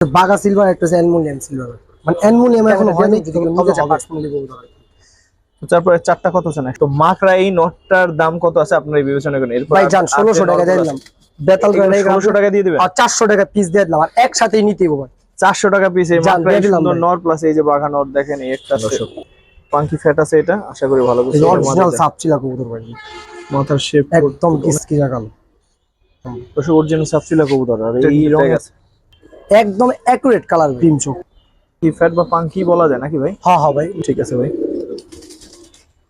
বাগা silver একটা হচ্ছে silver মানে এখনও হয়নি যদি পার্সোনালি বলতে পারে। তো তারপরে চারটা কত আছে না তো মাকড়া এই নটটার দাম কত আছে? আপনারা বিবেচনা করেন। এরপর ভাই জান ষোলোশো টাকা দিয়ে দিলাম। বেতাল করে ষোলোশো টাকা দিয়ে দিবেন? আর চারশো টাকা পিস দিয়ে দিলাম। আর একসাথেই নিতে হবে ভাই। চারশো টাকা পিস এই মাকড়া সুন্দর প্লাস এই যে বাঘা দেখেন এই একটা পাঙ্কি ফ্যাট আছে এটা আশা করি ভালো হবে অরিজিনাল মাথাতে। সাপ ছিল কবুতর ভাই। মাথার শেপ একদম কিসকি জাগাল। দর্শক অরিজিনাল সাপচিলা কবুতর আর এই রঙের- রঙের একদম অ্যাকুরেট কালার ক্রিম চোখ। কি ফ্যাট বা পাঙ্কি বলা যায় নাকি ভাই? হ্যাঁ হ্যাঁ ভাই। ঠিক আছে ভাই।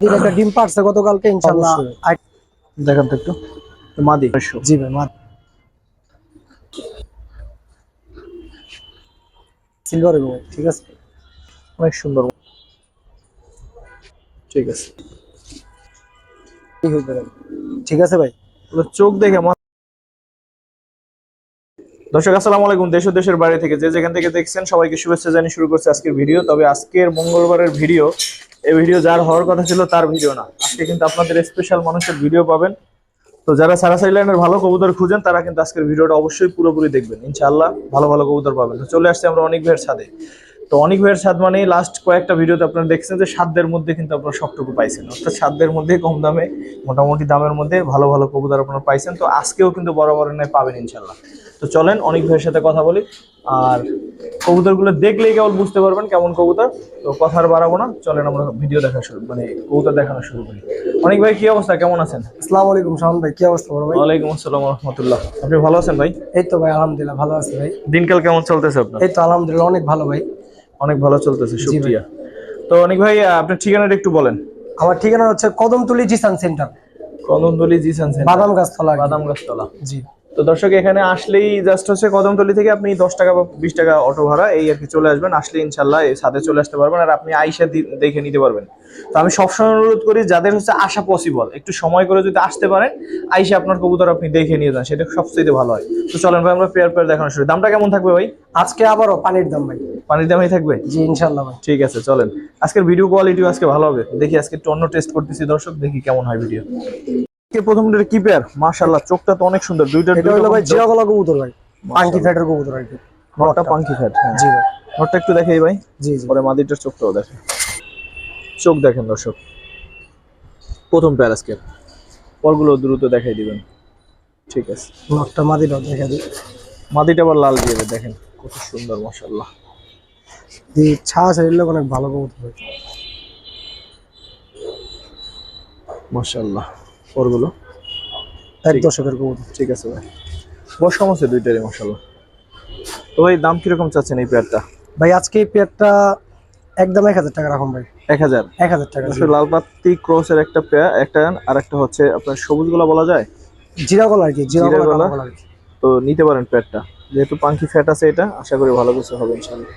একটা ডিম পারছে গতকালকে ইনশাআল্লাহ দেখান তো একটু। মাদি। জি ভাই মা সিলভার ভাই ঠিক আছে? অনেক সুন্দর। ঠিক আছে। ঠিক আছে ভাই। চোখ দেখে দর্শক, আসসালামু আলাইকুম। দেশ দেশের বাইরে থেকে যে যেখান থেকে দেখছেন সবাইকে শুভেচ্ছা জানিয়ে শুরু করছে আজকের ভিডিও। তবে আজকের মঙ্গলবারের ভিডিও, এই ভিডিও যার হওয়ার কথা ছিল তার ভিডিও না। আজকে কিন্তু আপনাদের স্পেশাল মানুষের ভিডিও পাবেন। তো যারা সারাসাই লাইনের ভালো কবুতর খুঁজেন, তারা কিন্তু আজকের ভিডিওটা অবশ্যই পুরোপুরি দেখবেন। ইনশাআল্লাহ ভালো ভালো কবুতর পাবেন। তো চলে আসছে আমরা অনেক ভাইয়ের ছাদে। তো অনেক ভাইয়ের ছাদ মানে লাস্ট কয়েকটা ভিডিওতে আপনারা দেখছেন যে সাধ্যের মধ্যে কিন্তু আপনারা সবটুকু পাইছেন। অর্থাৎ সাধ্যের মধ্যে কম দামে, মোটামুটি দামের মধ্যে ভালো ভালো কবুতর আপনারা পাইছেন। তো আজকেও কিন্তু বরাবরের নয় পাবেন ইনশাল্লাহ তো চলেন অনেক ভাইয়ের সাথে কথা বলি। আর কবুতরগুলো দেখলেই কেবল বুঝতে পারবেন কেমন কবুতর। তো কথা আর বাড়াবো না চলেন আমরা ভিডিও দেখা শুরু মানে কবুতর দেখানো শুরু করি। অনেক ভাই কি অবস্থা? কেমন আছেন? আসসালামু আলাইকুম শাহন ভাই কি অবস্থা বড় ভাই? ওয়ালাইকুম আসসালাম রহমতুল্লাহ। আপনি ভালো আছেন ভাই? এই তো ভাই আলহামদুলিল্লাহ ভালো আছি ভাই। দিনকাল কেমন চলতেছে আপনার? এই তো আলহামদুলিল্লাহ অনেক ভালো ভাই। অনেক ভালো চলতেছে শুক্রিয়া। তো অনেক ভাই আপনার ঠিকানাটা একটু বলেন। আমার ঠিকানা হচ্ছে কদমতলি জিসান সেন্টার। কদমতলি জিসান সেন্টার। বাদাম গাছতলা বাদাম গাছতলা জি। তো দর্শক এখানে আসলেই জাস্ট হচ্ছে কদমতলি থেকে আপনি দশ টাকা বা বিশ টাকা অটো ভাড়া এই আর কি চলে আসবেন। আসলে ইনশাল্লাহ ছাদে চলে আসতে পারবেন আর আপনি আইসা দেখে নিতে পারবেন। তো আমি সবসময় অনুরোধ করি যাদের হচ্ছে আসা পসিবল একটু সময় করে যদি আসতে পারেন আইসা আপনার কবুতর আপনি দেখে নিয়ে যান সেটা সবচেয়ে ভালো হয়। তো চলেন ভাই আমরা পেয়ার পেয়ার দেখানো শুরু দামটা কেমন থাকবে ভাই? আজকে আবারও পানির দাম ভাই। পানির দামই থাকবে? জি ইনশাল্লাহ ভাই। ঠিক আছে চলেন। আজকের ভিডিও কোয়ালিটিও আজকে ভালো হবে। দেখি আজকে একটু অন্য টেস্ট করতেছি দর্শক দেখি কেমন হয় ভিডিও প্রথম কি পেয়ার মাশাআল্লাহ চোখটা তো অনেক সুন্দর। দুইটার এটা হলো ভাই জিয়া গলা কবুতর ভাই পাঙ্কি ফ্যাটের কবুতর আর কি। নটটা পাঙ্কি ফ্যাট জি ভাই। নটটা একটু দেখাই ভাই। জি জি। পরে মাদিটার চোখটাও দেখেন। চোখ দেখেন দর্শক। প্রথম পেয়ার আজকে। পরগুলো দ্রুত দেখাই দিবেন। ঠিক আছে। নটটা মাদির দেখা দিই। মাদিটা আবার লাল দিয়ে দেখেন। কত সুন্দর মাশাআল্লাহ। জি ছা শরীরে অনেক ভালো কবুতর মাশাআল্লাহ। পরগুলো এক দশকের কবুতর। ঠিক আছে ভাই। বয়স কম আছে দুইটারই মাশাআল্লাহ। তো ভাই দাম কীরকম চাচ্ছেন এই পেয়ারটা ভাই আজকে এই পেয়ারটা একদম এক হাজার টাকা রাখুন ভাই। এক হাজার? এক হাজার টাকা। লাল পাত্তি ক্রসের একটা পেয়ার একটা আর একটা হচ্ছে আপনার সবুজ গোলা বলা যায়? জিরা গলা আর কি জিরা গলা তো নিতে পারেন পেয়ারটা যেহেতু পাঙ্কি ফ্যাট আছে এটা আশা করি ভালো কিছু হবে ইনশাআল্লাহ।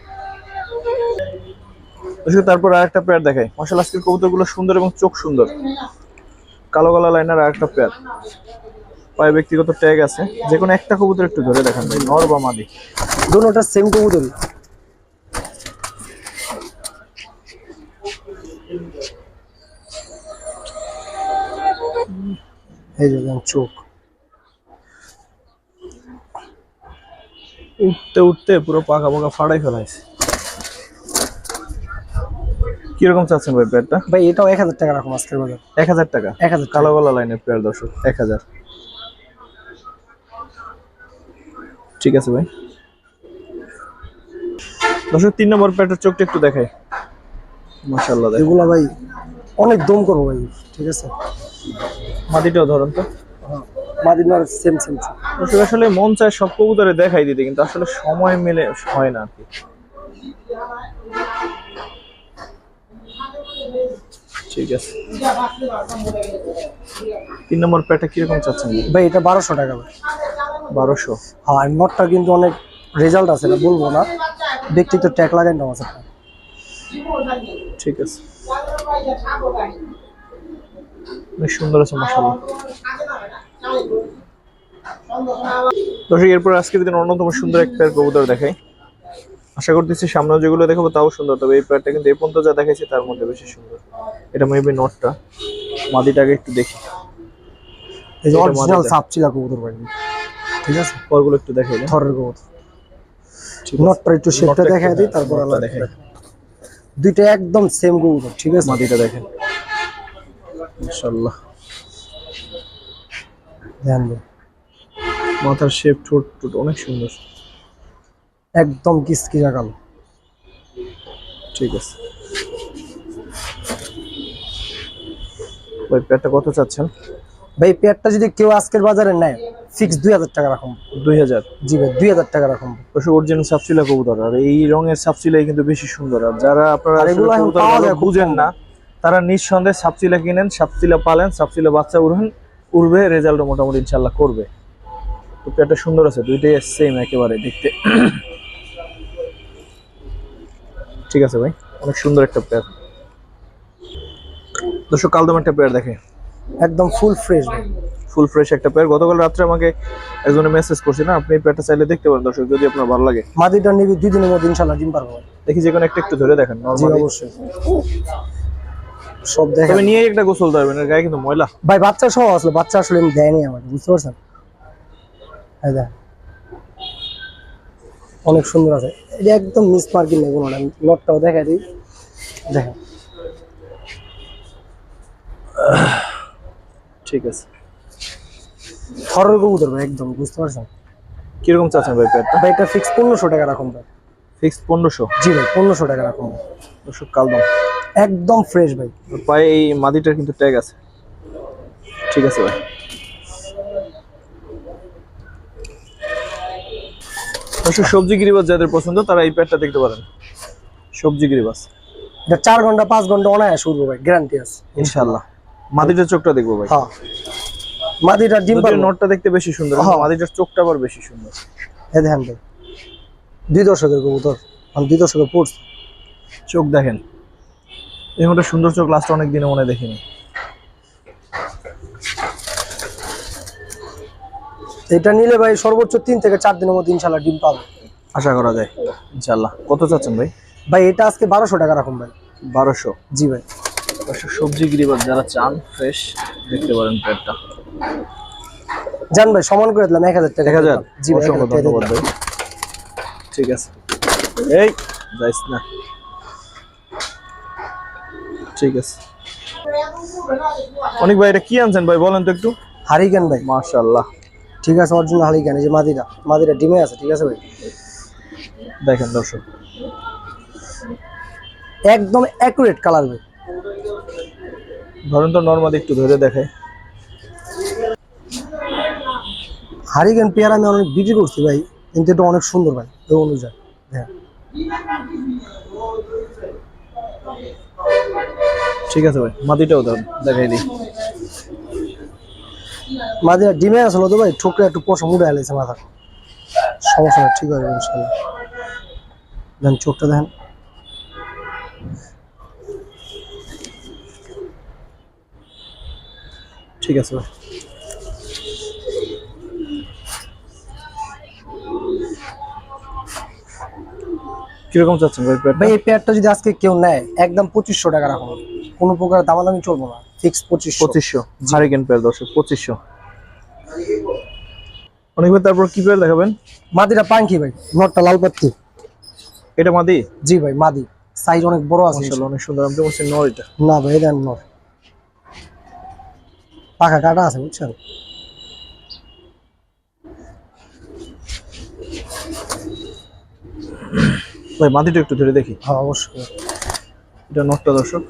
তারপর আর একটা পেয়ার দেখাই। মার্শাল আজকের কবুতরগুলো সুন্দর এবং চোখ সুন্দর। কালো গলা লাইনার আর একটা পেয়ার পায়ে ব্যক্তিগত ট্যাগ আছে। যে কোনো একটা কবুতর একটু ধরে দেখান ভাই নর বা মাদি। দুটোটা সেম এই যে চোখ। উঠতে উঠতে পুরো পাকা পাকা ফাড়াই ফেলাইছে। কীরকম চাচ্ছেন ভাই পেয়ারটা ভাই এটাও এক হাজার টাকা রাখুন আজকের বাজার। এক হাজার টাকা? এক হাজার কালো গলা লাইনের পেয়ার দর্শক এক হাজার। ঠিক আছে ভাই। দর্শক তিন নম্বর পেয়ারটার চোখটা একটু দেখাই। মাশাল্লাহ দেখ এগুলা ভাই অনেক দম করব ভাই ঠিক আছে? মাটিটাও ধরুন তো। মাদিনার সেম সেম দর্শক আসলে মন চায় সব কবুতরে দেখাই দিতে কিন্তু আসলে সময় মিলে হয় না আর কি। ঠিক আছে। তিন নম্বর প্যাটটা কীরকম চাচ্ছেন? ভাই এটা বারোশো টাকা ভাই। বারোশো? হ্যাঁ নটটা কিন্তু অনেক রেজাল্ট আছে এটা বলব না। ব্যক্তিত্ব ট্যাগ লাগাই নেওয়া আছে ঠিক আছে। অনেক সুন্দর আছে মাসাল্লাহ দর্শক এরপর আজকের দিন অন্যতম সুন্দর এক পেয়ার কবুতর দেখাই। আশা করতেছি সামনেও যেগুলো দেখাবো তাও সুন্দর তবে এই পেয়ারটা কিন্তু এই পর্যন্ত যা দেখাইছি তার মধ্যে বেশি সুন্দর। এটা মেবি নটটা মাদিটাকে একটু দেখি। এই যে অরিজিনাল মাদিটা। কবুতর ভাই। ঠিক আছে? পরগুলো একটু দেখাই দেন। থরের কবুতর। নটটা একটু শেপটা দিই তারপর আলাদা দেখাই। দুইটা একদম সেম কবুতর ঠিক আছে? মাদিটা দেখেন। মাশাআল্লাহ। মাথার শেপ ঠোঁট ঠোঁট অনেক সুন্দর। একদম কিসকিরা কালো। ঠিক আছে। ওই প্যাটটা কত চাচ্ছেন? ভাই পেয়ারটা যদি কেউ আজকের বাজারে নেয় ফিক্স দুই হাজার টাকা রাখুন। দুই হাজার? জি ভাই দুই হাজার টাকা রাখুন। অবশ্য অরিজিনাল সাপচিলা কবুতর আর এই রঙের সাপচিলাই কিন্তু বেশি সুন্দর। আর যারা আপনারা বুঝেন না তারা নিঃসন্দেহে সাপচিলা কিনেন সাপচিলা পালেন সাপচিলা বাচ্চা উড়েন উড়বে রেজাল্ট মোটামুটি ইনশাল্লাহ করবে। তো পেটটা সুন্দর আছে দুইটাই সেম একেবারে দেখতে। ঠিক আছে ভাই অনেক সুন্দর একটা পেয়ার দর্শক কালদম একটা পেয়ার দেখে। একদম ফুল ফ্রেশ ভাই। ফুল ফ্রেশ একটা পেয়ার গতকাল রাত্রে আমাকে একজনে মেসেজ করছে না আপনি এই পেয়ারটা চাইলে দেখতে পারেন দর্শক যদি আপনার ভালো লাগে। মাদিটা নিবি দুই দিনের মধ্যে ইনশাল্লাহ ডিম পারব দেখি যে কোনো একটা একটু ধরে দেখেন নরমালি অবশ্যই। সব দেখেন। তবে নিয়ে একটা গোসল ধরবেন এর গায়ে কিন্তু ময়লা। ভাই বাচ্চা সহ আসলে বাচ্চা আসলে এমনি দেয়নি আমাকে বুঝতে পারছেন? হ্যাঁ দেখ। অনেক সুন্দর আছে। এটা একদম মিস মার্কিং নেই কোনো লটটাও দেখা দিই। দেখেন। ঠিক আছে। থরের কবুতর ভাই একদম বুঝতে পারছেন? কীরকম চাচ্ছেন ভাই পেয়ারটা? ভাই এটা ফিক্স পনেরোশো টাকা রাখুন ভাই। ফিক্স পনেরোশো? জি ভাই পনেরোশো টাকা রাখুন। ভাই। দর্শক কালদম একদম ফ্রেশ ভাই। পায়ে এই মাদিটার কিন্তু ট্যাগ আছে। ঠিক আছে ভাই। সবজি গিরিবাস যাদের পছন্দ তারা এই পেয়ারটা দেখতে পারেন। সবজি গিরিবাস এটা চার ঘণ্টা পাঁচ ঘণ্টা অনায়াস উঠবো ভাই গ্যারান্টি আছে। ইনশাল্লাহ মাদিটার চোখটা দেখব ভাই। হ্যাঁ। মাদিটা ডিম পারব। নটটা দেখতে বেশি সুন্দর হ্যাঁ। মাদিটার চোখটা আবার বেশি সুন্দর। এ দেখেন ভাই দুই দশকের কবুতর আমি দুই দশকের পড়ছি। চোখ দেখেন। এই সুন্দর চোখ লাস্ট অনেক দিনে মনে দেখিনি। এটা নিলে ভাই সর্বোচ্চ তিন থেকে চার দিনের মধ্যে ইনশাল্লাহ ডিম পাবো। আশা করা যায়। ইনশাল্লাহ কত চাচ্ছেন ভাই? ভাই এটা আজকে বারোশো টাকা রাখুন ভাই। বারোশো? জি ভাই। পাশে সবজি গিরিবাস যারা চান ফ্রেশ দেখতে পারেন প্লেটটা জান ভাই সমান করে দিলাম এক হাজার টাকা। এক হাজার? জি ভাই ধন্যবাদ ঠিক আছে। এই যাইস না। ঠিক আছে। অনেক ভাই এটা কি আনছেন ভাই? বলেন তো একটু। হারিকেন ভাই। মাশাআল্লাহ। ঠিক আছে ওর জন্য হারিকেন এই যে মাদিরা মাদিরা ডিমে আছে ঠিক আছে ভাই? দেখেন দর্শক। একদম অ্যাকুরেট কালার ভাই। ধরেন তো নর্মালি একটু ধরে দেখাই। হারিকেন পেয়ারা আমি অনেক বিক্রি করছি ভাই কিন্তু এটা অনেক সুন্দর ভাই এই অনুযায়ী। হ্যাঁ। ঠিক আছে ভাই মাটিটাও ধরেন দেখাই দিই। মাদিরা ডিমে আসলো তো ভাই ঠোকরে একটু পশম উঠে এলেছে মাথা সমস্যা ঠিক আছে ইনশাল্লাহ। দেন চোখটা দেখেন। ঠিক আছে ভাই। কীরকম চাচ্ছেন ভাই ভাই এই পেয়ারটা যদি আজকে কেউ নেয় একদম পঁচিশশো টাকা রাখুন কোনো প্রকার দামাদামি চলবো না। ফিক্স পঁচিশশো। পঁচিশশো। হারিকেন পেয়ার দর্শক পঁচিশশো। অনেক ভাই তারপর কি পেয়ার দেখাবেন? মাদিরা পাঙ্কি ভাই নটটা লাল পাত্তি এটা মাদি? জি ভাই মাদি। সাইজ অনেক বড় আছে। মাশাআল্লাহ অনেক সুন্দর। আমি তো বলছি নর এটা। না ভাই দেন নট পাখা কাটা আছে বুঝছেন? ভাই মাদিটা একটু ধরে দেখি। হ্যাঁ অবশ্যই। এটা নটটা দর্শক।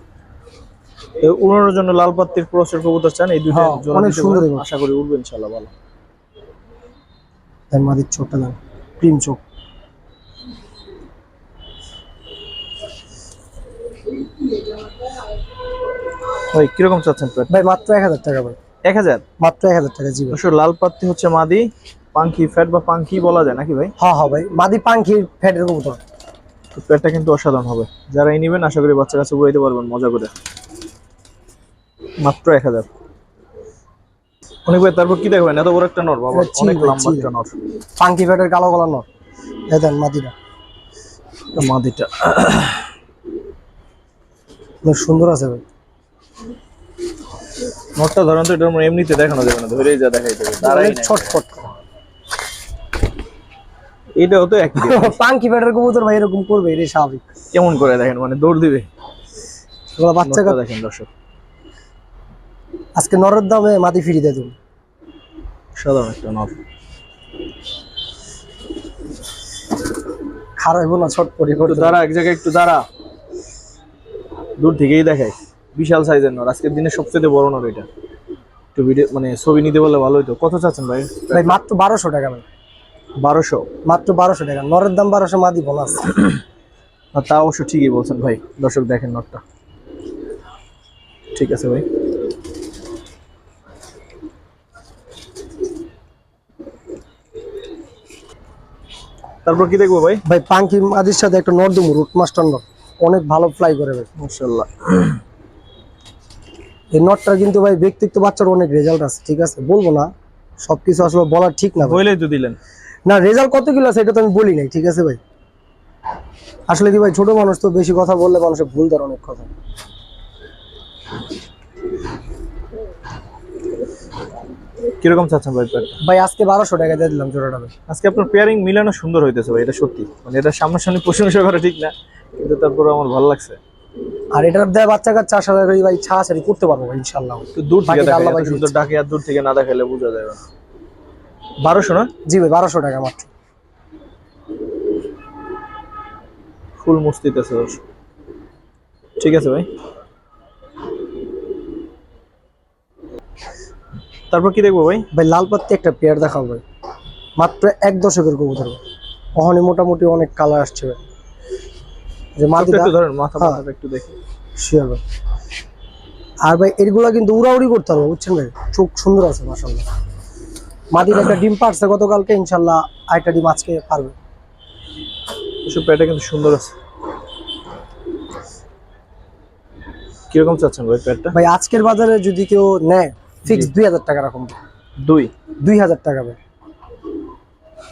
উড়ানোর জন্য লাল পাত্তির ক্রসের কবুতর চান এই দুইটা হ্যাঁ, অনেক সুন্দর আশা করি উঠবে ইনশাআল্লাহ ভালো। দেন মাদির চোখটা দেন। ক্রিম চোখ। ভাই কীরকম চাচ্ছেন প্লেট ভাই মাত্র এক হাজার টাকা ভাই। এক হাজার? মাত্র এক হাজার টাকা জি লাল পাত্তি হচ্ছে মাদি পাঙ্কি ফ্যাট বা পাঙ্কি বলা যায় নাকি ভাই? হ্যাঁ হ্যাঁ ভাই মাদি পাঙ্কির ফ্যাটের কবুতর। তো পেটটা কিন্তু অসাধারণ হবে। যারাই নেবেন আশা করি বাচ্চা কাছে উড়াইতে পারবেন মজা করে। মাত্র এক হাজার। অনেক ভাই তারপর কি দেখবেন? এত বড় একটা নর বাবা। অনেক লম্বা একটা নর। পাঙ্কি ফ্যাটের কালো গলা দেন মাদিরা এটা মাদিটা। অনেক সুন্দর আছে ভাই। নরটা ধরেন তো এটা আমরা এমনিতে দেখানো যাবে না ধরেই যা দেখাই অনেক নাই। ছটফট এটাও তো একই পাঙ্কি ব্যাটার কবুতর ভাই এরকম করবে এটাই স্বাভাবিক। কেমন করে দেখেন মানে দৌড় দিবে? বাচ্চা দেখেন দর্শক। আজকে নরের দামে মাটি ফিরি দিয়ে দেবো। সাধারণ একটা খারাপ না দাঁড়া এক জায়গায় একটু দাঁড়া। দূর থেকেই দেখায় বিশাল সাইজের নর। আজকের দিনে সবচেয়ে বড় নর এটা। একটু ভিডিও মানে ছবি নিতে বললে ভালো হতো কত চাচ্ছেন ভাই? ভাই মাত্র বারোশো টাকা ভাই। বারোশো? মাত্র বারোশো টাকা। নরের দাম বারোশো মাদি বোনাস আর তা অবশ্য ঠিকই বলছেন ভাই। দর্শক দেখেন নটটা ঠিক আছে ভাই। তারপর কি দেখব ভাই? ভাই পাঙ্কি মাদির সাথে একটা নর্দম রুট মাস্টার নট অনেক ভালো ফ্লাই করে ভাই। মাশাল্লাহ এই নটটা কিন্তু ভাই ব্যক্তিত্ব বাচ্চার অনেক রেজাল্ট আছে ঠিক আছে? বলব না সবকিছু আসলে বলা ঠিক না ভাই। বইলেই তো দিলেন। না রেজাল্ট কত কিলো আছে এটা তো আমি বলি নাই ঠিক আছে ভাই? আসলে কি ভাই ছোট মানুষ তো বেশি কথা বললে মানুষের ভুল ধরে অনেক কথা। কীরকম চাচ্ছেন ভাই ভাই আজকে বারোশো টাকা দিয়ে দিলাম জোড়াটা ভাই। আজকে আপনার পেয়ারিং মিলানো সুন্দর হইতেছে ভাই এটা সত্যি। মানে এটা সামনাসামনি প্রশংসা করা ঠিক না কিন্তু তারপরে আমার ভালো লাগছে। আর এটার দেয় বাচ্চা কাচ্চা আশা করি ভাই ছাড়াছাড়ি করতে পারব ভাই ইনশাল্লাহ একটু দূর থেকে দেখা আল্লাহ ভাই সুন্দর ডাকে আর দূর থেকে না দেখালে বোঝা যাবে না। বারোশো না? জি ভাই বারোশো টাকা মাত্র। ফুল মস্তিতে আছে ঠিক আছে ভাই। তারপর কি দেখব ভাই? ভাই লাল পাত্তি একটা পেয়ার দেখাবো ভাই। মাত্র এক দশকের কবুতর ওখানে মোটামুটি অনেক কালার আসছে ভাই। যে একটু ধরেন মাথা হ্যাঁ। মাথাটা একটু দেখি। শিওর ভাই। আর ভাই এগুলা কিন্তু উড়াউড়ি করতে হবে বুঝছেন ভাই? চোখ সুন্দর আছে মাসাল্লাহ মাদির একটা ডিম পারছে গতকালকে ইনশাল্লাহ আরেকটা ডিম আজকে পারবে এসব প্যাটটা কিন্তু সুন্দর আছে। কীরকম চাচ্ছেন ভাই প্যাটটা ভাই আজকের বাজারে যদি কেউ নেয় ফিক্স দুই হাজার টাকা রাখুন দুই? দুই হাজার টাকা ভাই।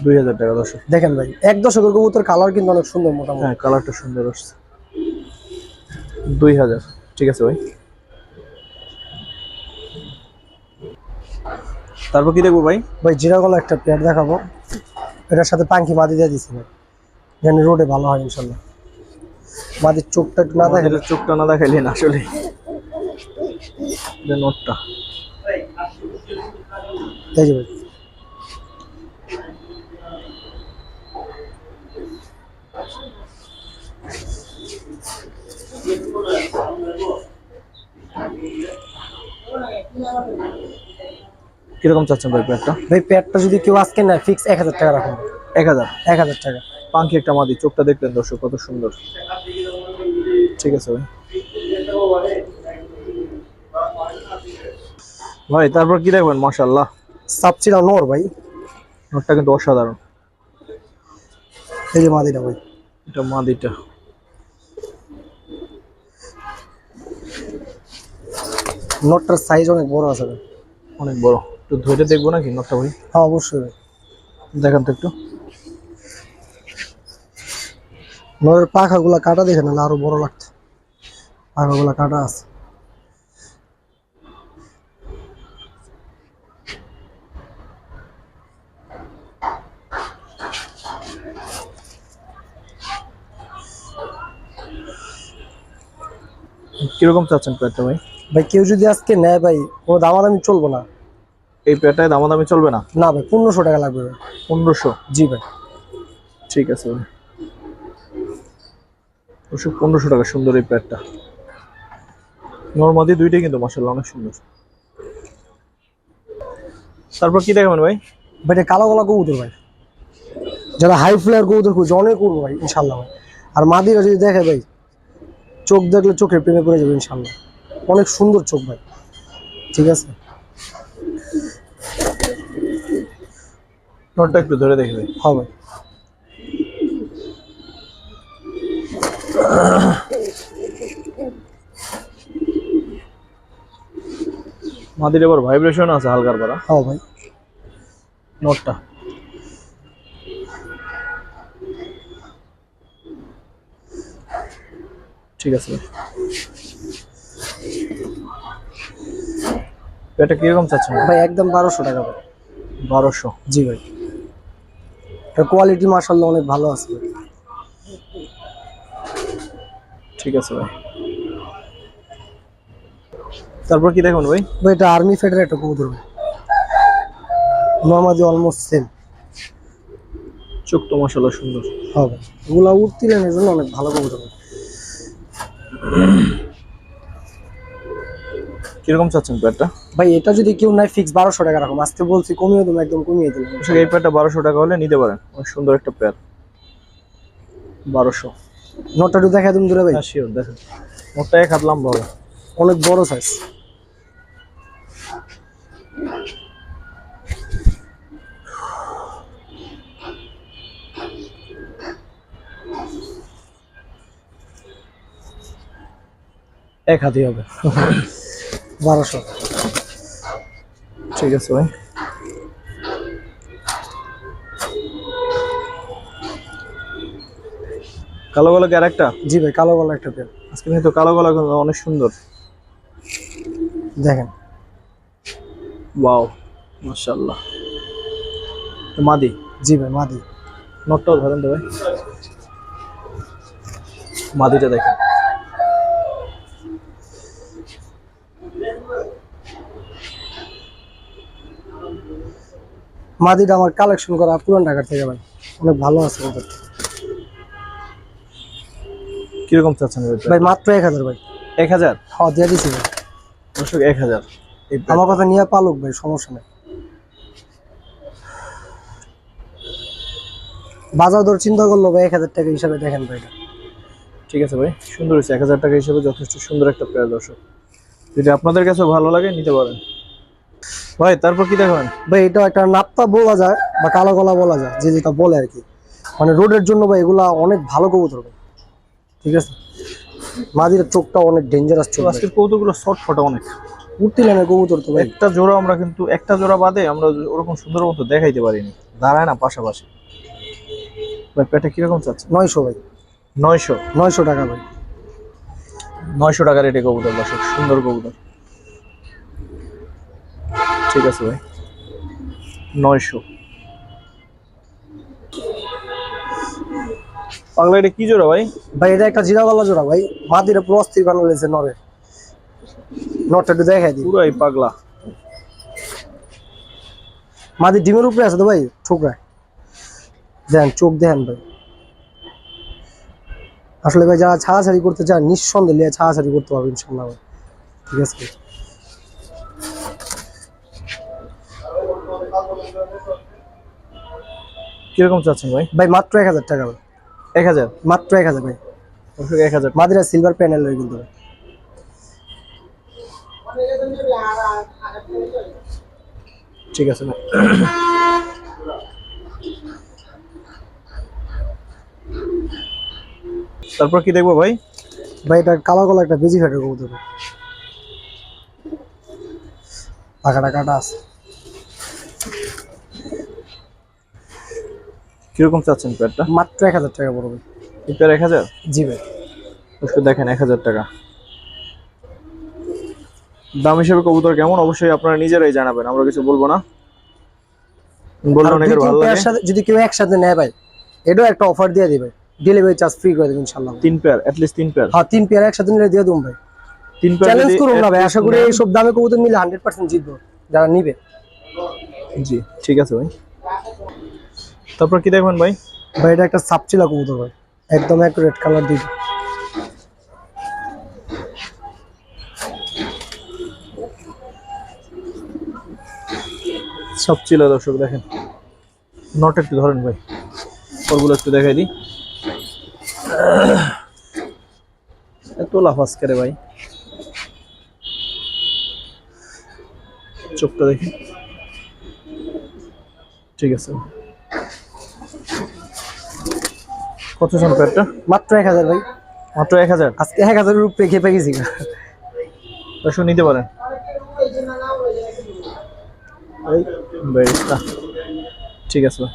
দুই হাজার টাকা দর্শক। দেখেন ভাই এক দশকের কবুতর কালার কিন্তু অনেক সুন্দর মোটামুটি। হ্যাঁ কালারটা সুন্দর আসছে। দুই হাজার ঠিক আছে ভাই। তারপর কি দেখব ভাই? ভাই জিরাগলা একটা পেয়ার দেখাবো। এটার সাথে পাঙ্কি মাদি দিয়ে দিছি ভাই। যেন রোডে ভালো হয় ইনশাল্লাহ। মাদির চোখটা না আমাদের চোখটা না দেখাইলেন আসলে নোটটা এই যে কীরকম চাচ্ছেন ভাই প্যাটটা ভাই পেয়ারটা যদি কেউ আজকে নেয় ফিক্স এক হাজার টাকা রাখুন। এক হাজার? এক হাজার টাকা। পাঙ্কি একটা মাদি চোখটা দেখলেন দর্শক কত সুন্দর। ঠিক আছে ভাই। ভাই তারপর কি দেখবেন? মাশাল্লাহ সাপচিরা নোর ভাই। নোটটা কিন্তু অসাধারণ। এই যে মাদিটা ভাই। এটা মাদিটা। নোটটার সাইজ অনেক বড় আছে অনেক বড়। একটু ধরে দেখব নাকি নোটটা ভাই? হ্যাঁ অবশ্যই ভাই। দেখান তো একটু। নোরের পাখাগুলা কাটা দেখে না আরও বড় লাগতো। পাখাগুলা কাটা আছে। কীরকম চাচ্ছেন প্যাটটা ভাই? ভাই কেউ যদি আজকে নেয় ভাই কোনো দামাদামি চলবো না। এই প্যাটটায় দামাদামি চলবে না? না ভাই পনেরোশো টাকা লাগবে ভাই। পনেরোশো? জি ভাই। ঠিক আছে ভাই। অবশ্য পনেরোশো টাকা সুন্দর এই প্যাডটা নর্মাদি দুইটাই কিন্তু মাসাল্লাহ অনেক সুন্দর। তারপর কি দেখাবেন ভাই? ভাই এটা কালো গলা কবুতর ভাই। যারা হাই ফ্লেয়ার কবুতর খুঁজছে অনেক করব ভাই ইনশাল্লাহ ভাই। আর মাদিরা যদি দেখে ভাই চোখ দেখলে চোখের প্রেমে পড়ে যাবে ইনশাল্লাহ অনেক সুন্দর চোখ ভাই। ঠিক আছে? নোটটা একটু ধরে দেখবে হবে মাদির এবার ভাইব্রেশন আছে হালকার পারা হ্যাঁ ভাই। নোটটা। ঠিক আছে। এটা কীরকম চাচ্ছেন? ভাই একদম বারোশো টাকা ভাই। বারোশো? জি ভাই। এটা কোয়ালিটি মার্শাল্লাহ অনেক ভালো আছে ঠিক আছে ভাই। তারপর কি দেখুন ভাই? ভাই এটা আর্মি ফেডার একটা কবুতর ভাই। নর্মাদি অলমোস্ট সেম চোখ তো মশালা সুন্দর। হবে এগুলা উত্তীর্ণের জন্য অনেক ভালো কবুতর ভাই। কীরকম চাচ্ছেন প্যাডটা ভাই এটা যদি কেউ নাই ফিক্স বারোশো টাকা রাখুন। আজকে বলছি কমিয়ে দেবো একদম কমিয়ে দিলাম এই প্যাডটা বারোশো টাকা হলে নিতে পারেন। অনেক সুন্দর একটা প্যাড বারোশো। নোটটা একটু দেখা তুমি দূরে ভাই। হ্যাঁ শিওর দেখেন। মোটটা এক হাত লম্বা হবে। অনেক বড় সাইজ এক হাতই হবে। বারোশো। ঠিক আছে ভাই। কালো গলা কি আরেকটা? জি ভাই কালো গলা একটা পেন আজকে কিন্তু কালো গলা কিন্তু অনেক সুন্দর। দেখেন। ওয়াও মাশাআল্লাহ। তো মাদি। জি ভাই মাদি। নটটাও ধরেন তো ভাই। মাদিটা দেখেন। মাদিটা আমার কালেকশন করা পুরান ঢাকার থেকে ভাই। অনেক ভালো আছে কীরকম চাচ্ছেন ভাই মাত্র এক হাজার ভাই। এক হাজার? হ্যাঁ দিয়ে দিছি ভাই। দর্শক এক হাজার। আমার কথা নিয়ে পালুক ভাই সমস্যা নেই। বাজার দর চিন্তা করল ভাই এক হাজার টাকা হিসাবে দেখেন ভাই ঠিক আছে ভাই সুন্দর হয়েছে। এক হাজার টাকা হিসাবে যথেষ্ট সুন্দর একটা পেয়ার দর্শক। যদি আপনাদের কাছে ভালো লাগে নিতে পারেন। ভাই তারপর কি দেখবেন? ভাই এটা একটা নাপ্তা বলা যায় বা কালো গলা বলা যায় যে যেটা বলে আর কি। মানে রোডের জন্য ভাই এগুলা অনেক ভালো কবুতর ভাই। ঠিক আছে? মাদির চোখটা অনেক ডেঞ্জারাস চোখ। আজকের কৌতুকগুলো শর্ট ফটো অনেক। উঠতে নেমে কবুতর তো ভাই। একটা জোড়া আমরা কিন্তু একটা জোড়া বাদে আমরা ওরকম সুন্দর মতো দেখাইতে পারিনি। দাঁড়ায় না পাশাপাশি। ভাই পেটে কীরকম চাচ্ছে? নয়শো ভাই। নয়শো? নয়শো টাকা ভাই। নয়শো টাকা রেটে কবুতর দর্শক সুন্দর কবুতর। ঠিক আছে ভাই। নয়শো। পাগলা এটা কি জোড়া ভাই? ভাই এটা একটা জিরাওয়ালা জোড়া ভাই। মাদিরা পুরো অস্থির বানানো হয়েছে নরে নটটা একটু দেখাই দিই। পুরাই পাগলা। মাদি ডিমের উপরে আছে তো ভাই ঠোকরায়। দেন চোখ দেখেন ভাই। আসলে ভাই যারা ছাড়াছাড়ি করতে চান নিঃসন্দেহে ছাড়াছাড়ি করতে পারবে ইনশাল্লাহ ভাই। ঠিক আছে? কীরকম চাচ্ছেন ভাই? ভাই মাত্র এক হাজার টাকা এক হাজার মাত্র এক হাজার ভাই। এক হাজার। মাদিরা সিলভার প্যানেল কিন্তু। ঠিক আছে ভাই। তারপর কি দেখব ভাই? ভাই এটা কালো কালো একটা বেজি ফেটের কবুতর। পাখাটা কাটা আছে। কীরকম চাচ্ছেন প্যাডটা মাত্র এক হাজার টাকা পড়বে। এই প্যাড এক হাজার? জি ভাই। দর্শক দেখেন এক হাজার টাকা। দাম হিসেবে কবুতর কেমন? অবশ্যই আপনারা নিজেরাই জানাবেন আমরা কিছু বলব না। বললে অনেকের ভালো লাগে। যদি কেউ একসাথে নেয় ভাই এটাও একটা অফার দিয়ে দিবে। ডেলিভারি চার্জ ফ্রি করে দেবে ইনশাল্লাহ তিন পেয়ার অ্যাটলিস্ট তিন পেয়ার। হ্যাঁ তিন পেয়ার একসাথে নিলে দিয়ে দেবো ভাই। তিন পেয়ার চ্যালেঞ্জ করুন না ভাই আশা করি এইসব দামে কবুতর নিলে হান্ড্রেড পার্সেন্ট জিতবো যারা নিবে। জি ঠিক আছে ভাই। তারপর কি দেখবেন ভাই? ভাই এটা একটা সাপচিলা কবুতর ভাই। একদম এক রেড কালার দিবে সব ছিল দর্শক দেখেন। নট একটু ধরেন ভাই। ওরগুলো একটু দেখাই দিই। এত লাফাস করে ভাই। চোখটা দেখি ঠিক আছে। কত জন প্যাডটা মাত্র এক হাজার ভাই। মাত্র এক হাজার? আজকে এক হাজারের উপরে খেপে গেছি। দর্শক নিতে পারেন। ঠিক আছে ভাই।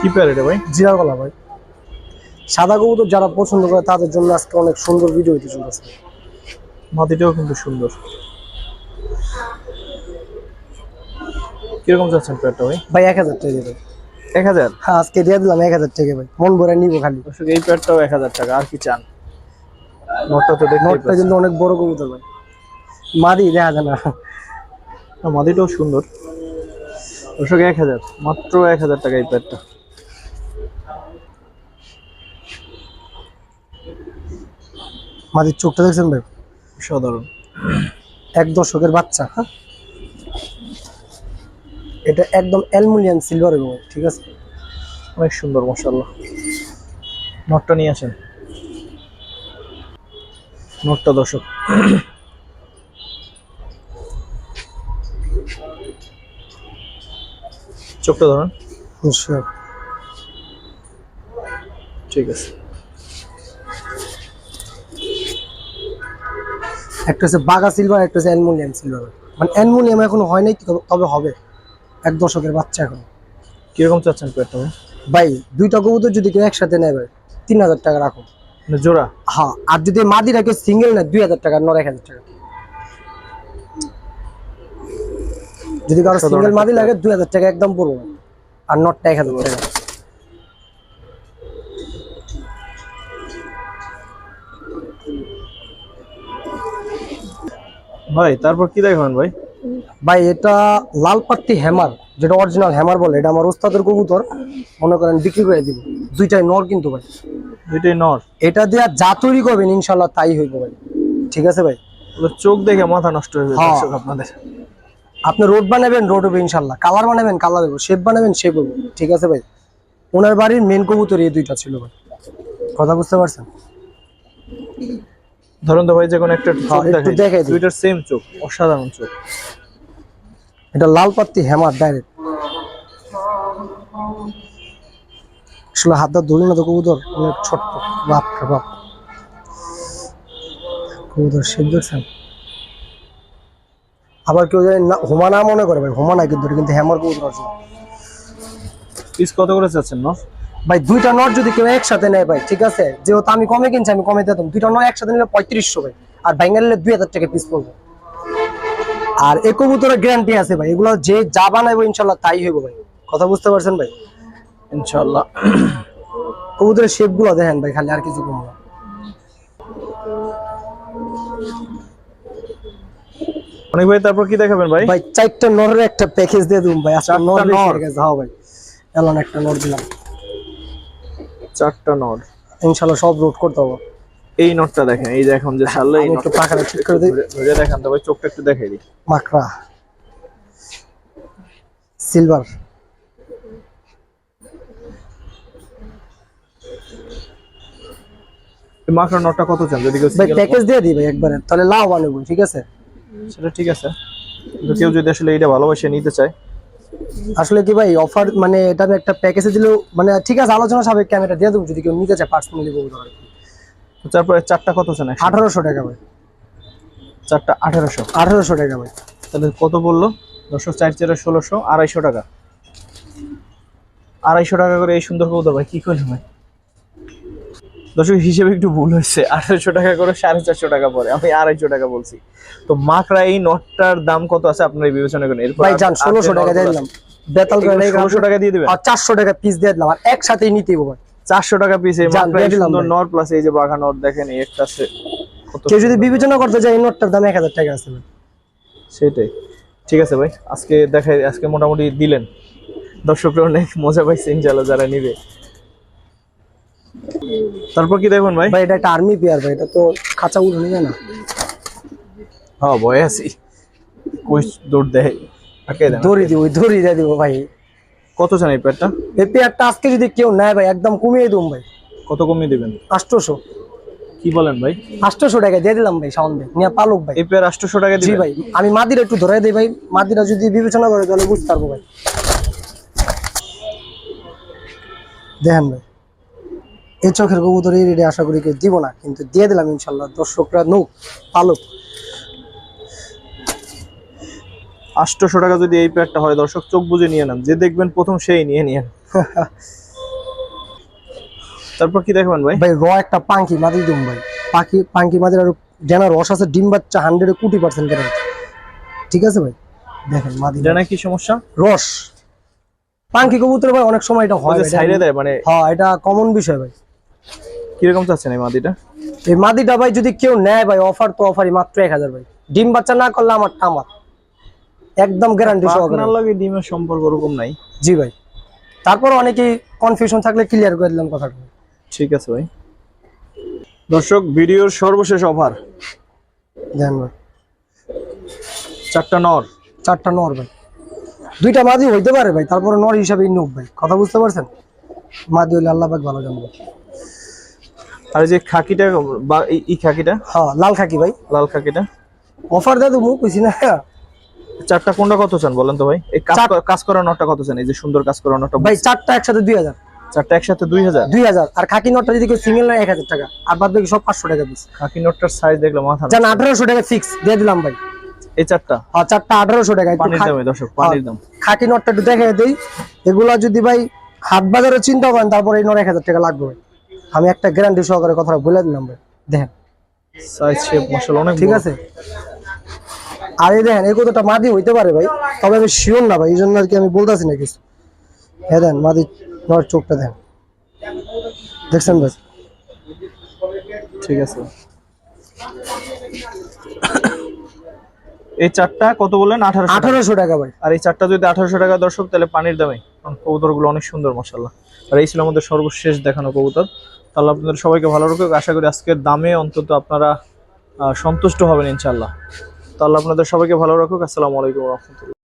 কি এটা ভাই? জিরা গলা ভাই। সাদা কবুতর যারা পছন্দ করে তাদের জন্য আজকে অনেক সুন্দর ভিডিও হইতে চলেছে। মাটিটাও কিন্তু সুন্দর। কীরকম যাচ্ছেন পেয়ারটা ভাই? ভাই এক হাজার টাকা দেবে এক হাজার? হ্যাঁ আজকে দিয়ে দিলাম এক হাজার টাকা ভাই। মন ভরে নিবো খালি। দর্শক এই পেয়ারটাও এক হাজার টাকা আর কি চান? নটটা তো দেখতে নটটা কিন্তু অনেক বড় কবুতর ভাই। মাদি দেখা যায় না। মাদিটাও সুন্দর। দর্শক এক হাজার মাত্র এক হাজার টাকা এই পেয়ারটা। মাদির চোখটা দেখছেন ভাই? সাধারণ এক দশকের বাচ্চা হ্যাঁ? এটা একদম অ্যালুমিনিয়াম সিলভার এবং ঠিক আছে? অনেক সুন্দর মশাল্লা নটটা নিয়ে আসেন। নটটা দর্শক। চোখটা ধরুন। ঠিক আছে। একটা হচ্ছে বাঘা সিলভার একটা হচ্ছে অ্যালুমিনিয়াম সিলভার মানে অ্যালুমিনিয়াম এখনও হয় নাই তবে হবে। এক দশকের বাচ্চা এখন। কীরকম চাচ্ছেন পেয়ারটা ভাই? দুইটা কবুতর যদি কেউ একসাথে নেয় ভাই তিন হাজার টাকা রাখো। মানে জোড়া? হ্যাঁ আর যদি মাদি রাখে সিঙ্গেল নেয় দুই হাজার টাকা নয় এক হাজার টাকা। যদি কারও সিঙ্গেল মাদি লাগে দুই হাজার টাকা একদম পড়ব। আর নটটা এক হাজার টাকা। ভাই তারপর কি দেখবেন ভাই? ভাই এটা লাল পাত্তি হ্যামার যেটা অরিজিনাল হ্যামার বলে এটা আমার ওস্তাদের কবুতর মনে করেন বিক্রি করে দিব। দুইটাই নর কিন্তু ভাই। দুইটাই নর? এটা দেওয়া যা তৈরি করবেন ইনশাল্লাহ তাই হইব ভাই। ঠিক আছে ভাই? চোখ দেখে মাথা নষ্ট হয়ে যাবে হ্যাঁ। আপনাদের। আপনি রোড বানাবেন রোড হবে ইনশাল্লাহ কালার বানাবেন কালার হবে শেপ বানাবেন শেপ হবে। ঠিক আছে ভাই? ওনার বাড়ির মেন কবুতর এই দুইটা ছিল ভাই। কথা বুঝতে পারছেন? ধরুন তো ভাই যে কোনো একটা চোখ হ্যাঁ, একটু দেখাই দেখাই দিই। দুইটার সেম চোখ অসাধারণ চোখ। এটা লাল পাত্তি হ্যামার ডাইরেক্ট আসলে হাতটা ধরি না তো কবুতর অনেক ছোট্ট। বাপ রে বাপ। কবুতর শেপ দেখছেন আবার কেউ জানি না হোমা না মনে করে ভাই হোমা না কিন্তু কিন্তু হ্যামার কবুতর আছে পিস কত করে চাচ্ছেন নর ভাই দুইটা নট যদি কেউ একসাথে নেয় ভাই ঠিক আছে? যেহেতু আমি কমে কিনছি আমি কমে দিতাম। দুইটা নট একসাথে নিলে পঁয়ত্রিশশো ভাই। আর ব্যাঙ্গা নিলে দুই হাজার টাকা পিস পড়বে। আর এ কবুতরের গ্যারান্টি আছে ভাই এগুলো যে যা বানাইবো ইনশাল্লাহ তাই হইব ভাই। কথা বুঝতে পারছেন ভাই? ইনশাল্লাহ। কবুতরের শেপগুলো দেখেন ভাই খালি আর কিছু কম না। অনেক ভাই তারপর কি দেখাবেন ভাই? ভাই চারটা নরের একটা প্যাকেজ দিয়ে দিন ভাই চারটা নর হ্যাঁ ভাই এলন একটা নর দিলাম। চারটা নট ইনশাল্লাহ সব রোড করতে হবে। এই নটটা দেখেন এই যে এখন যে ছাড়লো এই আমি একটু নটটা। পাখাটা ঠিক করে দিই। ধরে- দেখান তো ভাই চোখটা একটু দেখাই দিই। মাকড়া। সিলভার। এই মাকড়া নটটা কত চান? যদি কেউ ভাই প্যাকেজ দিয়ে দিই ভাই একবারে। তাহলে লাভ আনব ঠিক আছে? সেটা ঠিক আছে। কেউ যদি আসলে এটা ভালোবাসে নিতে চায় আসলে কি ভাই অফার মানে এটা আমি একটা প্যাকেজে দিলেও মানে ঠিক আছে আলোচনা সাবেক ক্যামেরা দিয়ে দেবো যদি কেউ নিতে চায় পার্সোনালি বলতে পারে তো তারপরে চারটা কত একসাথে? আঠারোশো টাকা ভাই। চারটা আঠারোশো। আঠারোশো টাকা ভাই। তাহলে কত বলল? দশশো চার চার ষোলোশো আড়াইশো টাকা। আড়াইশো টাকা করে এই সুন্দর কবুতর ভাই কী করলি ভাই? দর্শক হিসেবে একটু ভুল হয়েছে। আড়াইশো টাকা করে সাড়ে চারশো টাকা পরে। আমি আড়াইশো টাকা বলছি। তো মাকড়া এই নটটার দাম কত আছে আপনারা বিবেচনা করেন? এরপর ষোলোশো টাকা দিয়ে দিলাম। বেতাল ষোলোশো টাকা দিয়ে দিবেন? আর চারশো টাকা পিস দিয়ে দিলাম। আর একসাথেই নিতে ভাই। চারশো টাকা পিস এই। নর প্লাস এই যে বাঘা নর দেখেন এই একটা আছে। কেউ যদি বিবেচনা করতে চায় এই নোটটার দাম এক হাজার টাকা আছে সেটাই। ঠিক আছে ভাই আজকে দেখাই আজকে মোটামুটি দিলেন। দর্শকরা অনেক মজা পাইছে ইনশাল্লাহ যারা নিবে। তারপর কি দেখবেন ভাই? ভাই এটা একটা আর্মি পেয়ার ভাই এটা তো খাঁচা উঠানো যায় না। হ্যাঁ ভয় আছি। কই দৌড় দেয়? দেন দড়ি দিব দড়ি দিয়ে দিব ভাই। কত চান এই প্যাডটা এই পেয়ারটা আজকে যদি কেউ নেয় ভাই একদম কমিয়ে দিম ভাই। কত কমিয়ে দিবেন? আটশোশো। কি বলেন ভাই? আটশোশো টাকা দিয়ে দিলাম ভাই সাউন্ড ভাই নিয়ে পালুক ভাই। এই পেয়ার আটশোশো টাকা জি ভাই আমি মাদিরা একটু ধরে দিই ভাই। মাদিরা যদি বিবেচনা করে তাহলে বুঝতে পারব ভাই। দেখেন ভাই। এই চোখের কবুতর এই রেডি আশা করি কেউ দিব না কিন্তু দিয়ে দিলাম ইনশাল্লাহ দর্শকরা নৌক পালুক। আটশোশো টাকা যদি এই প্যাডটা হয় দর্শক চোখ বুঝে নিয়ে নেন। যে দেখবেন প্রথম সেই নিয়ে নিয়ে তারপর কি দেখবেন ভাই? ভাই র একটা পাঙ্কি মাদি দিম ভাই। পাখি পাঙ্কি মাদির আরও ডেনা রস আছে ডিম বাচ্চা হান্ড্রেডে কোটি পার্সেন্ট গ্যারান্টি ঠিক আছে ভাই? দেখেন মাদি এটা না কি সমস্যা? রস। পাঙ্কি কবুতর ভাই অনেক সময় এটা হয়। সাইডে দেয় মানে হ্যাঁ এটা কমন বিষয় ভাই। কীরকম চাচ্ছেন এই মাদিটা? এই মাদিটা ভাই যদি কেউ নেয় ভাই অফার তো অফারই মাত্র এক হাজার ভাই। ডিম বাচ্চা না করলে আমার টামার একদম গ্যারান্টি সহকারে। লাগে ডিমের সম্পর্ক ওরকম নাই। জি ভাই। তারপর অনেকেই কনফিউশন থাকলে ক্লিয়ার করে দিলাম কথাটা। ঠিক আছে ভাই। দর্শক ভিডিওর সর্বশেষ অফার দেন ভাই। চারটা নর। চারটা নর ভাই। দুইটা মাদি হইতে পারে ভাই তারপরে নর হিসাবে নোক ভাই। কথা বুঝতে পারছেন? মাদি হইলে আল্লাহ পাক ভালো জানব। আর যে খাকিটা বা এই- খাকিটা? হ্যাঁ লাল খাকি ভাই। লাল খাকিটা? অফার তো মুখ কইছি না। চারটা কোনটা কত চান বলেন তো ভাই? এই কাজ করা- নটটা কত চান? এই যে সুন্দর কাজ করা নটটা ভাই চারটা একসাথে দুই হাজার। চারটা একসাথে দুই হাজার? দুই হাজার। আর খাকি নটটা যদি কেউ সিঙ্গেল নেয় এক হাজার টাকা। আর বাদ বাকি সব পাঁচশো টাকা দিচ্ছে। খাকি নটটার সাইজ দেখলে মাথা জান নষ্ট। আঠারোশো টাকা ফিক্স দিয়ে দিলাম ভাই। এই চারটা? আর চারটা আঠারোশো টাকা। একটু পানির দামে দর্শক পানির দাম। খাকি নটটা একটু দেখে দিই। এগুলা যদি ভাই হাট বাজারে চিন্তা করেন তারপরে এই নর এক হাজার টাকা লাগবে ভাই। আমি একটা গ্যারান্টি সহকারে কথাটা বলে দিলাম ভাই। দেখেন। সাইজ শেপ মাশাআল্লাহ অনেক ঠিক আছে? আর এই দেখেন এই কতটা মাদি হইতে পারে ভাই তবে আমি শিওর না ভাই এই জন্য আর কি আমি বলতেছি না কিছু। হ্যাঁ দেন মাদি নর চোখটা দেন দেখছেন ভাই? ঠিক আছে। এই চারটা কত বললেন? আঠারোশো আঠারোশো টাকা ভাই। আর এই চারটা যদি আঠারোশো টাকা দর্শক তাহলে পানির দামে। কবুতরগুলো অনেক সুন্দর মশাল্লাহ আর এই ছিল আমাদের সর্বশেষ দেখানো কবুতর। তাহলে আপনাদের সবাইকে ভালো রাখুক। আশা করি আজকের দামে অন্তত আপনারা সন্তুষ্ট হবেন ইনশাল্লাহ তাহলে আপনাদের সবাইকে ভালো রাখুক। আসসালামু আলাইকুম রহমতুল্লাহ।